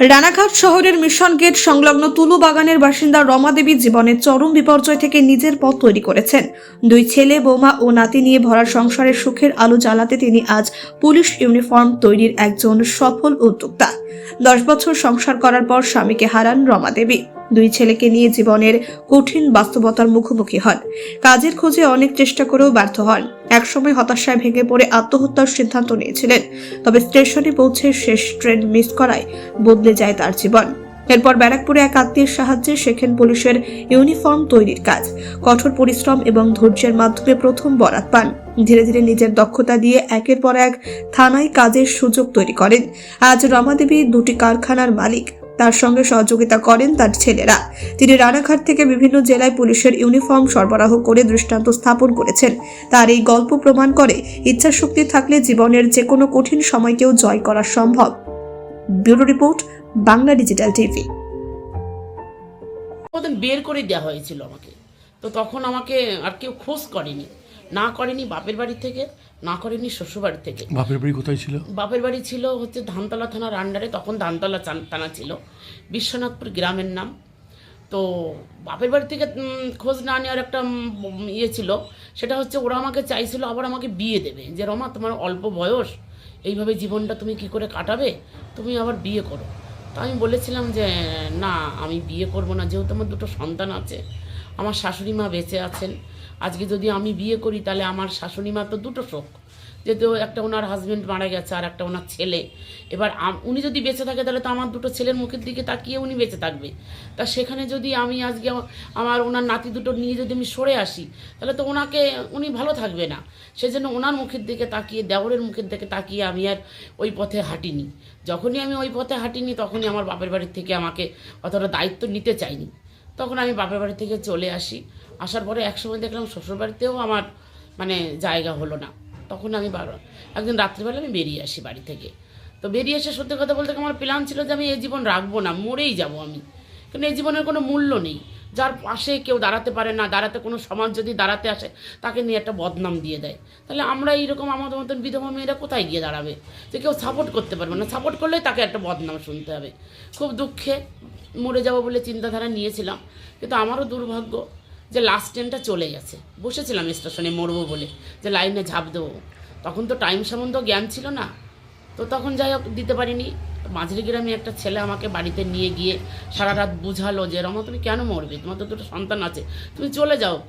রানাঘাট শহরের mission gate সংলগ্ন তুলু বাগানের বাসিন্দা রমা দেবী জীবনের চরম বিপর্যয় থেকে নিজের পথ তৈরি করেছেন। দুই ছেলে, বৌমা ও নাতি নিয়ে ভরা সংসারের সুখের আলো জ্বালাতে তিনি আজ পুলিশ ইউনিফর্ম তৈরির একজন সফল উদ্যোক্তা। দশ বছর সংসার করার পর স্বামীকে হারান রমা দেবী। দুই ছেলেকে নিয়ে জীবনের কঠিন বাস্তবতার মুখোমুখি হন। কাজের খোঁজে অনেক চেষ্টা করেও ব্যর্থ হন। একসময় হতাশায় ভেঙে পড়ে আত্মহত্যার সিদ্ধান্ত নিয়েছিলেন, তবে স্টেশনে পৌঁছে শেষ ট্রেন মিস করায় বদলে যায় তার জীবন। এরপর ব্যারাকপুরে এক আত্মীয়ের সাহায্যে শেখেন পুলিশের ইউনিফর্ম তৈরির কাজ। কঠোর পরিশ্রম এবং ধৈর্যের মাধ্যমে প্রথম বরাত পান। ধীরে ধীরে নিজের দক্ষতা দিয়ে একের পর এক থানায় কাজের সুযোগ তৈরি করেন। আজ রমাদেবী দুটি কারখানার মালিক। তার সঙ্গে সহযোগিতা করেন তার ছেলেরা। তিনি রানাঘাট থেকে বিভিন্ন জেলায় পুলিশের ইউনিফর্ম সরবরাহ করে দৃষ্টান্ত স্থাপন করেছেন। তার এই গল্প প্রমাণ করে ইচ্ছাশক্তি থাকলে জীবনের যে কোনো কঠিন সময়কেও জয় করা সম্ভব। Bureau report, Bangla digital TV. বের করে দেওয়া হয়েছিল আমাকে। তো তখন আমাকে আর কেউ খোঁজ করেনি। না করেনি বাপের বাড়ি থেকে না করেনি শ্বশুরবাড়ি থেকে। বাপের বাড়ি কোথায় ছিল? বাপের বাড়ি ছিল হচ্ছে ধানতলা থানার আন্ডারে তখন ধানতলা থানা ছিল। বিশ্বনাথপুর গ্রামের নাম। তো বাপের বাড়ি থেকে খোঁজ না নেওয়ার একটা ইয়ে ছিল। সেটা হচ্ছে ওরা আমাকে চাইছিল আবার আমাকে বিয়ে দেবে। যে রমা তোমার অল্প বয়স এইভাবে জীবনটা তুমি কি করে কাটাবে? তুমি আবার বিয়ে করো। তো আমি বলেছিলাম যে, না, আমি বিয়ে করব না। যেহেতু আমার দুটো সন্তান আছে, আমার শাশুড়ি মা বেঁচে আছেন, আজকে যদি আমি বিয়ে করি, তাহলে আমার শাশুড়ি মা তো দুটো শোক। যেহেতু একটা ওনার হাজবেন্ড মারা গেছে আর একটা ওনার ছেলে। এবার উনি যদি বেঁচে থাকে তাহলে তো আমার দুটো ছেলের মুখের দিকে তাকিয়ে উনি বেঁচে থাকবে। তা সেখানে যদি আমি আজকে আমার ওনার নাতি দুটো নিয়ে যদি আমি সরে আসি, তাহলে তো ওনাকে, উনি ভালো থাকবে না। সেজন্য ওনার মুখের দিকে তাকিয়ে, দেওরের মুখের দিকে তাকিয়ে আমি আর ওই পথে হাঁটিনি। যখনই আমি ওই পথে হাঁটিনি, তখনই আমার বাপের বাড়ির থেকে আমাকে অতটা দায়িত্ব নিতে চাইনি। তখন আমি বাপের বাড়ি থেকে চলে আসি। আসার পরে একসময় দেখলাম শ্বশুরবাড়িতেও আমার মানে জায়গা হলো না। তখন আমি বার- একদিন রাত্রিবেলা আমি বেরিয়ে আসি বাড়ি থেকে। তো বেরিয়ে এসে সত্যি কথা বলতে আমার প্ল্যান ছিল যে আমি এই জীবন রাখব না, মরেই যাব আমি। কারণ এই জীবনের কোনো মূল্য নেই। যার পাশে কেউ দাঁড়াতে পারে না, দাঁড়াতে কোনো সমাজ যদি দাঁড়াতে আসে, তাকে নিয়ে একটা বদনাম দিয়ে দেয়। তাহলে আমরা এইরকম আমাদের মতন বিধবা মেয়েরা কোথায় গিয়ে দাঁড়াবে? যে কেউ সাপোর্ট করতে পারবে না। সাপোর্ট করলে তাকে একটা বদনাম শুনতে হবে। খুব দুঃখে মরে যাব বলে চিন্তাধারা নিয়েছিলাম। কিন্তু আমারও দুর্ভাগ্য যে লাস্ট ট্রেনটা চলে গেছে। বসেছিলাম স্টেশনে মরবো বলে। যে লাইনে ঝাঁপ দেবো। তখন তো টাইম সম্বন্ধে জ্ঞান ছিল না। তো তখন যাই হোক, দিতে পারিনি। মাঝরি গ্রামে একটা ছেলে আমাকে বাড়িতে নিয়ে গিয়ে সারা রাত বুঝালো যে, রমা, তুমি কেন মরবে? তোমার তো দুটো সন্তান আছে। তুমি চলে যাও।